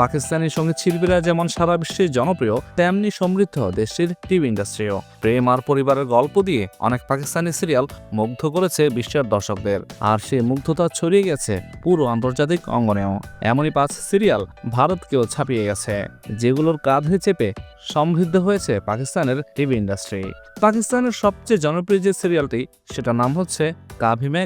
পাকিস্তানি সংগীত শিল্পীরা যেমন সারা বিশ্বে জনপ্রিয়, তেমনি সমৃদ্ধ দেশটির টিভি ইন্ডাস্ট্রিও। প্রেম আর পরিবারের গল্প দিয়ে অনেক পাকিস্তানি সিরিয়াল মুগ্ধ করেছে বিশ্বের দর্শকদের। আর সেই মুগ্ধতা ছড়িয়ে গেছে পুরো আন্তর্জাতিক অঙ্গনেও। এমনই পাঁচ সিরিয়াল ভারতকেও ছাপিয়ে গেছে, যেগুলোর কাঁধে চেপে সমৃদ্ধ হয়েছে পাকিস্তানের টিভি ইন্ডাস্ট্রি। পাকিস্তানের সবচেয়ে জনপ্রিয় যে সিরিয়ালটি, সেটার নাম হচ্ছে Kabhi Main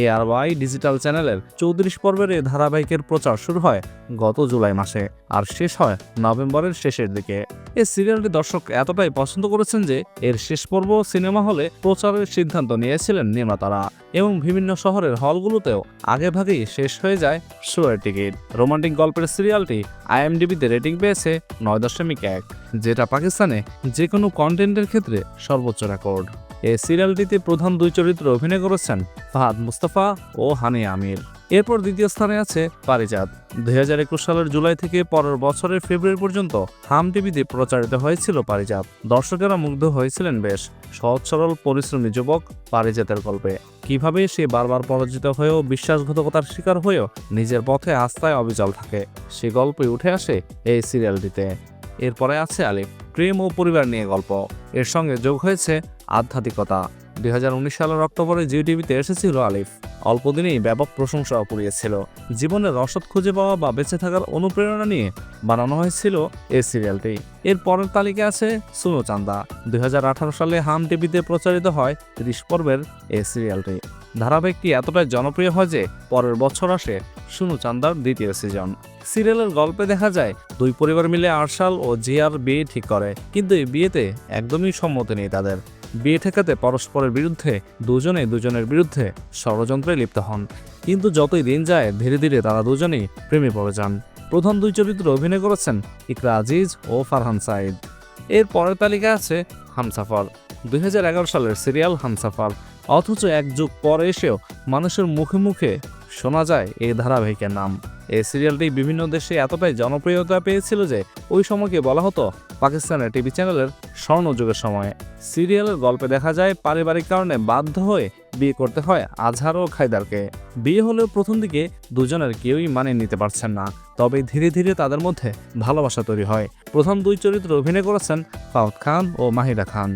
A R Y digital চ্যানেলের চৌত্রিশ পর্বের এ ধারাবাহিকের প্রচার শুরু হয় গত জুলাই মাসে আর শেষ হয় নভেম্বরের শেষের দিকে। এই সিরিয়ালটি দর্শক এতটাই পছন্দ করেছেন যে এর শেষ পর্ব সিনেমা হলে প্রচারের সিদ্ধান্ত নিয়েছিলেন নির্মাতারা এবং বিভিন্ন শহরের হলগুলোতেও আগেভাগেই শেষ হয়ে যায় শোয়ের টিকিট। রোমান্টিক গল্পের সিরিয়ালটি আইএমডিবিতে রেটিং পেয়েছে নয় দশমিক এক, যেটা পাকিস্তানে যে কোনো কন্টেন্টের ক্ষেত্রে সর্বোচ্চ রেকর্ড এই সিরিয়ালটিতে প্রধান দুই চরিত্রে অভিনয় করেছেন ফাহাদ মুস্তাফা ও হানি আমির। এরপর দ্বিতীয় স্থানে আছে পারিজাত। দুই হাজার একুশ সালের জুলাই থেকে পরের বছরের ফেব্রুয়ারি পর্যন্ত হাম টিভিতে প্রচারিত হয়েছিল পারিজাত। দর্শকেরা মুগ্ধ হয়েছিলেন বেশ। সহজ, সরল, পরিশ্রমী যুবক পারিজাতের গল্পে। কীভাবে সে বারবার পরাজিত হয়েও বিশ্বাসঘাতকতার শিকার হয়েও নিজের পথে আস্থায় অবিচল থাকে, সে গল্পে উঠে আসে এই সিরিয়ালটিতে। এরপরে আছে আলিফ। প্রেম ও পরিবার নিয়ে গল্প। এর সঙ্গে যোগ হয়েছে আধ্যাত্মিকতা। দু হাজার উনিশ সালের অক্টোবরে জিও টিভিতে এসেছিল আলিফ। অল্প দিনেই ব্যাপক প্রশংসা কুড়িয়েছিল জীবনের রসদ খুঁজে পাওয়া বা বেঁচে থাকার অনুপ্রেরণা নিয়ে বানানো হয়েছিল এই সিরিয়ালটি। এর পরের তালিকা আছে সুনো চান্দা। দুই হাজার আঠারো সালে হাম টিভিতে প্রচারিত হয় ত্রিশ পর্বের এই সিরিয়ালটি। ধারাবাহিকটি এতটাই জনপ্রিয় হয় যে পরের বছর আসে সুনু চান্দার দ্বিতীয় সিজন সিরিয়ালের গল্পে দেখা যায়, দুই পরিবার মিলে আরশাল ও জিয়ার বিয়ে ঠিক করে, কিন্তু এই বিয়েতে একদমই সম্মতি নেই তাদের। বিয়ে ঠেকাতে পরস্পরের বিরুদ্ধে দুজনে দুজনের বিরুদ্ধে ষড়যন্ত্রে লিপ্ত হন। কিন্তু যতই দিন যায়, ধীরে ধীরে তারা দুজনেই প্রেমে পড়ে যান। প্রধান দুই চরিত্রে অভিনয় করেছেন ইকরা আজিজ ও ফারহান সাইদ এর পরের তালিকা আছে হামসাফর। দুই সালের সিরিয়াল হামসাফর। অথচ এক যুগ পরে এসেও মানুষের মুখে মুখে শোনা যায় এই ধারাবাহিকের নাম। এই সিরিয়ালটি বিভিন্ন দেশে এতটাই জনপ্রিয়তা পেয়েছিল যে ওই সময়কে বলা হতো পাকিস্তানের টিভি চ্যানেলের স্বর্ণযুগের সময়ে। সিরিয়ালের গল্পে দেখা যায়, পারিবারিক কারণে বাধ্য হয়ে বিয়ে করতে হয় আজহার ও খাইদারকে বিয়ে হলেও প্রথম দিকে দুজনের কেউই মানে নিতে পারছেন না, তবে ধীরে ধীরে তাদের মধ্যে ভালোবাসা তৈরি হয়। প্রথম দুই চরিত্রে অভিনয় করেছেন ফাউদ খান ও মাহিরা খান।